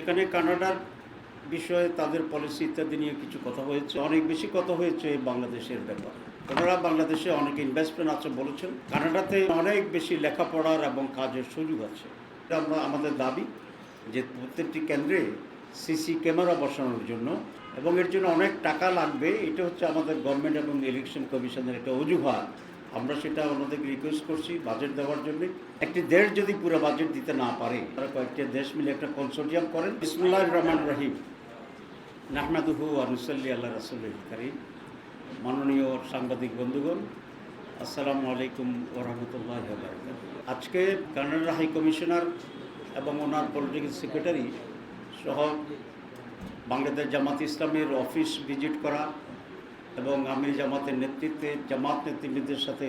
সেখানে কানাডার বিষয়ে তাদের পলিসি ইত্যাদি নিয়ে কিছু কথা হয়েছে। অনেক বেশি কথা হয়েছে বাংলাদেশের ব্যাপারে। ওনারা বাংলাদেশে অনেক ইনভেস্টমেন্ট আছে বলেছেন। কানাডাতে অনেক বেশি লেখাপড়ার এবং কাজের সুযোগ আছে। আমরা, আমাদের দাবি যে প্রত্যেকটি কেন্দ্রে সিসি ক্যামেরা বসানোর জন্য এবং এর জন্য অনেক টাকা লাগবে। এটা হচ্ছে আমাদের গভর্নমেন্ট এবং ইলেকশন কমিশনের একটা অজুহাত। আমরা সেটা ওনাদেরকে রিকোয়েস্ট করছি বাজেট দেওয়ার জন্য। একটি দেশ যদি পুরো বাজেট দিতে না পারে, তারা কয়েকটি দেশ মিলে একটা কনসোর্টিয়াম করেন। বিসমুল্লাহ রহমান রহিম। নাহমাদুহু আনুসাল্লি আল্লাহ রাসুল করিম। মাননীয় সাংবাদিক বন্ধুগণ, আসসালামু আলাইকুম ওরহমতুল্লাহ আজকে কানাডা হাই কমিশনার এবং ওনার পলিটিক্যাল সেক্রেটারি সহ বাংলাদেশ জামাত ইসলামের অফিস ভিজিট করা এবং আমির জামাতের নেতৃত্বে, জামাত নেতৃবৃন্দের সাথে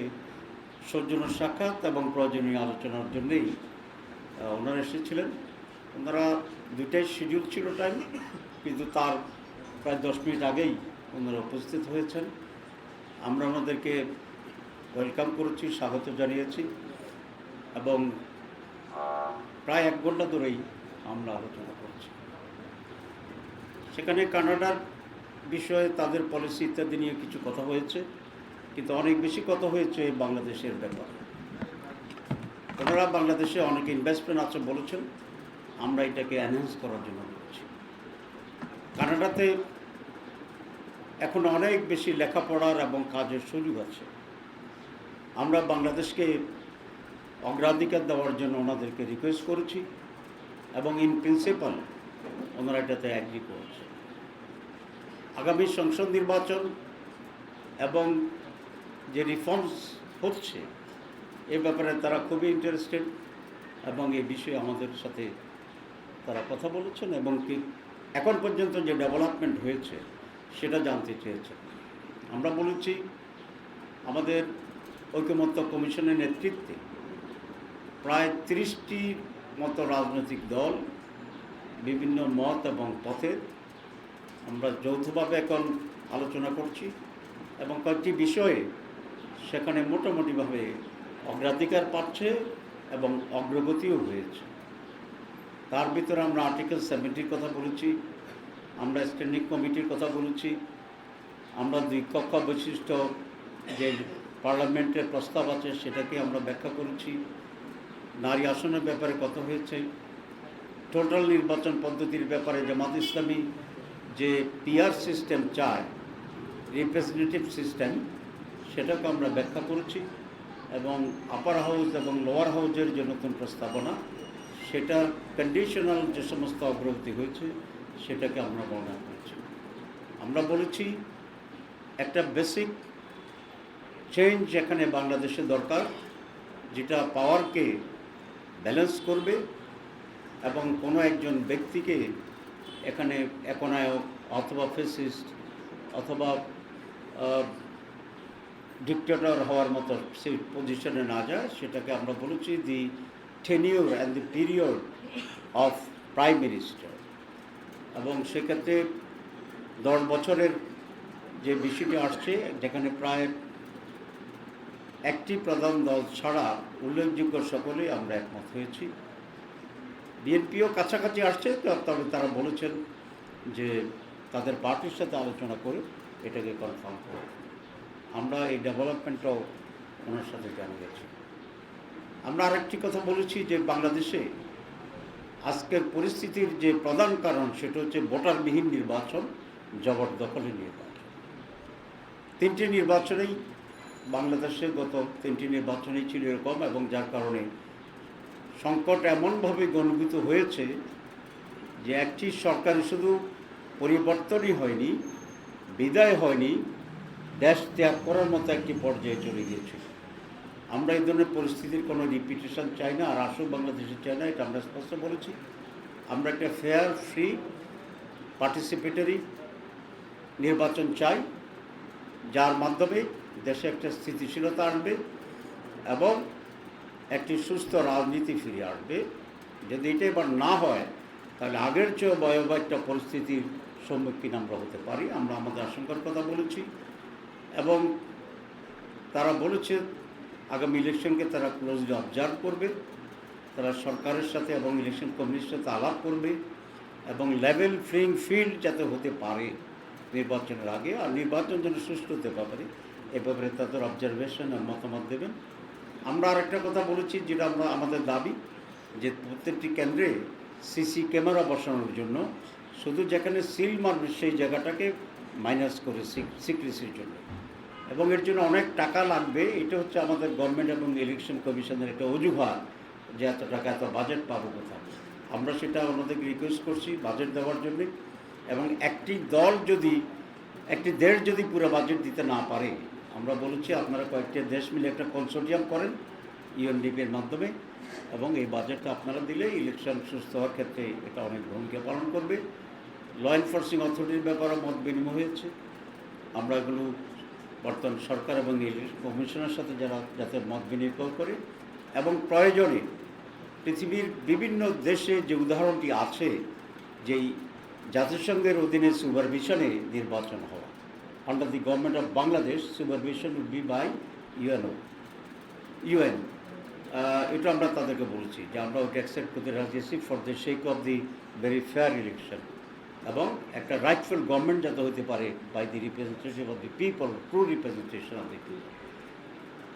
সৌজন্য সাক্ষাৎ এবং প্রয়োজনীয় আলোচনার জন্যেই ওনারা এসেছিলেন। ওনারা দুটাই শিডিউল ছিল টাইম কিন্তু তার প্রায় দশ মিনিট আগেই ওনারা উপস্থিত হয়েছেন। আমরা ওনাদেরকে ওয়েলকাম করেছি, স্বাগত জানিয়েছি এবং প্রায় এক ঘণ্টা ধরেই আমরা আলোচনা করছি। সেখানে কানাডার বিষয়ে তাদের পলিসি ইত্যাদি নিয়ে কিছু কথা হয়েছে, কিন্তু অনেক বেশি কথা হয়েছে বাংলাদেশের ব্যাপারে। ওনারা বাংলাদেশে অনেক ইনভেস্টমেন্ট আছে বলেছেন, আমরা এটাকে এনহ্যান্স করার জন্য বলছি। কানাডাতে এখন অনেক বেশি লেখাপড়ার এবং কাজের সুযোগ আছে। আমরা বাংলাদেশকে অগ্রাধিকার দেওয়ার জন্য ওনাদেরকে রিকোয়েস্ট করেছি এবং ইন প্রিন্সিপাল ওনারা এটাতে অ্যাগ্রি করেছে। আগামী সংসদ নির্বাচন এবং যে রিফর্মস হচ্ছে, এ ব্যাপারে তারা খুবই ইন্টারেস্টেড এবং এই বিষয়ে আমাদের সাথে তারা কথা বলেছেন এবং কি এখন পর্যন্ত যে ডেভেলপমেন্ট হয়েছে, সেটা জানতে চেয়েছেন। আমরা বলেছি, আমাদের ঐকমত্য কমিশনের নেতৃত্বে প্রায় তিরিশটির মতো রাজনৈতিক দল, বিভিন্ন মত এবং পথে আমরা যৌথভাবে এখন আলোচনা করছি এবং কয়েকটি বিষয়ে সেখানে মোটামুটিভাবে অগ্রাধিকার পাচ্ছে এবং অগ্রগতিও হয়েছে। তার ভিতরে আমরা আর্টিকেল সেভেন্টির কথা বলেছি, আমরা স্ট্যান্ডিং কমিটির কথা বলেছি, আমরা দুই কক্ষ বৈশিষ্ট্য যে পার্লামেন্টের প্রস্তাব আছে সেটাকে আমরা ব্যাখ্যা করেছি, নারী আসনের ব্যাপারে কথা হয়েছে, টোটাল নির্বাচন পদ্ধতির ব্যাপারে জামাত ইসলামী যে পিআর সিস্টেম চায় রিপ্রেজেন্টেটিভ সিস্টেম সেটাকে আমরা ব্যাখ্যা করেছি এবং আপার হাউস এবং লোয়ার হাউসের যে নতুন প্রস্তাবনা, সেটা কন্ডিশনাল যে সমস্ত অগ্রগতি হয়েছে, সেটাকে আমরা বর্ণনা করেছি। আমরা বলেছি একটা বেসিক চেঞ্জ এখানে বাংলাদেশে দরকার, যেটা পাওয়ারকে ব্যালেন্স করবে এবং কোনো একজন ব্যক্তিকে এখানে একনায়ক অথবা ফেসিস্ট অথবা ডিক্টেটর হওয়ার মতো সেই পজিশনে না যায়, সেটাকে আমরা বলেছি the tenure and the period of prime minister এবং সেক্ষেত্রে দশ বছরের যে বিষয়টি আসছে, যেখানে প্রায় একটি প্রধান দল ছাড়া উল্লেখযোগ্য সকলেই আমরা একমত হয়েছি। বিএনপিও কাছাকাছি আসছে তবে তারা বলেছেন যে তাদের পার্টির সাথে আলোচনা করে এটাকে কনফার্ম করে আমরা এই ডেভেলপমেন্টটাও ওনার সাথে জানা গেছি আমরা আরেকটি কথা বলেছি যে বাংলাদেশে আজকের পরিস্থিতির যে প্রধান কারণ, সেটা হচ্ছে ভোটারবিহীন নির্বাচন, জবরদখলের নির্বাচন। তিনটি নির্বাচনেই বাংলাদেশে গত তিনটি নির্বাচনেই ছিল এরকম এবং যার কারণে সংকট এমনভাবে গণভূত হয়েছে যে একটি সরকার শুধু পরিবর্তনই হয়নি, বিদায় হয়নি, দেশ ত্যাগ করার মতো একটি পর্যায়ে চলে গিয়েছে। আমরা এই ধরনের পরিস্থিতির কোনো রিপিটেশন চাই না, আর আসল বাংলাদেশে চাই না, এটা আমরা স্পষ্ট বলেছি। আমরা একটা ফেয়ার ফ্রি পার্টিসিপেটরি নির্বাচন চাই, যার মাধ্যমে দেশে একটা স্থিতিশীলতা আনবে এবং একটি সুস্থ রাজনীতি ফিরে আসবে যদি এটা এবার না হয়, তাহলে আগের চেয়েও ভয়াবহ একটা পরিস্থিতির সম্মুখীন আমরা হতে পারি। আমরা আমাদের আশঙ্কার কথা বলেছি। এবং তারা বলেছে, আগামী ইলেকশনকে তারা ক্লোজলি অবজার্ভ করবে। তারা সরকারের সাথে এবং ইলেকশন কমিশনের সাথে আলাপ করবে এবং লেভেল ফ্লিং ফিল্ড যাতে হতে পারে নির্বাচনের আগে। আর নির্বাচন যেন সুষ্ঠু হতে পারে এ ব্যাপারে তাদের অবজারভেশন আর মতামত দেবেন। আমরা আরেকটা কথা বলেছি যেটা আমরা আমাদের দাবি, যে প্রত্যেকটি কেন্দ্রে সিসি ক্যামেরা বসানোর জন্য শুধু যেখানে সিল মারবে সেই জায়গাটাকে মাইনাস করে সিক্রেসির জন্য। এবং এর জন্য অনেক টাকা লাগবে, এটা হচ্ছে আমাদের গভর্নমেন্ট এবং ইলেকশন কমিশনের একটা অজুহাত যে এত টাকা, এত বাজেট পাবো কোথাও আমরা সেটা ওনাদেরকে রিকোয়েস্ট করছি বাজেট দেওয়ার জন্যে, এবং একটি দল যদি, একটি দেড় যদি পুরো বাজেট দিতে না পারে আমরা বলেছি আপনারা কয়েকটি দেশ মিলে একটা কনসোর্টিয়াম করেন ইউএনডিপির মাধ্যমে, এবং এই বাজেটটা আপনারা দিলে ইলেকশন সুস্থ হওয়ার ক্ষেত্রে এটা অনেক ভূমিকা পালন করবে। ল এনফোর্সিং অথরিটির ব্যাপারে মত বিনিময় হয়েছে। আমরা এগুলো বর্তমান সরকার এবং কমিশনের সাথে যারা যাতে মত বিনিময় করে, এবং প্রয়োজনে পৃথিবীর বিভিন্ন দেশে যে উদাহরণটি আছে, যেই জাতিসংঘের অধীনে সুপারভিশনে নির্বাচন হওয়া। Under the government of Bangladesh supervision would be by UNO UN এটা আমরা তাদেরকে বলছি যে আমরা ওটা অ্যাকসেপ্ট করতে রাজি for the sake of the very fair election এবং একটা রাইটফুল গভর্নমেন্ট যাতে হতে পারে by the representative of the people true representation of the people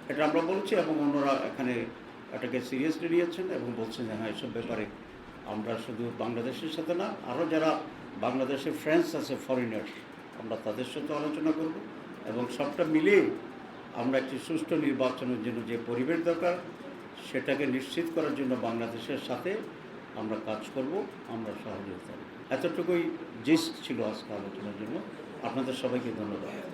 এটা আমরা বলছি এবং অন্যরা এখানে এটাকে সিরিয়াসলি নিয়েছেন এবং বলছেন যে হ্যাঁ এসব ব্যাপারে আমরা শুধু বাংলাদেশের সাথে না আরও যারা বাংলাদেশের ফ্রেন্ডস আছে ফরেনার্স আমরা তাদের সাথে আলোচনা করব এবং সবটা মিলিয়ে আমরা একটি সুষ্ঠু নির্বাচনের জন্য যে পরিবেশ দরকার, সেটাকে নিশ্চিত করার জন্য বাংলাদেশের সাথে আমরা কাজ করব, আমরা সহযোগিতা এতটুকুই জিস্ট ছিল আজকে আলোচনার জন্য। আপনাদের সবাইকে ধন্যবাদ।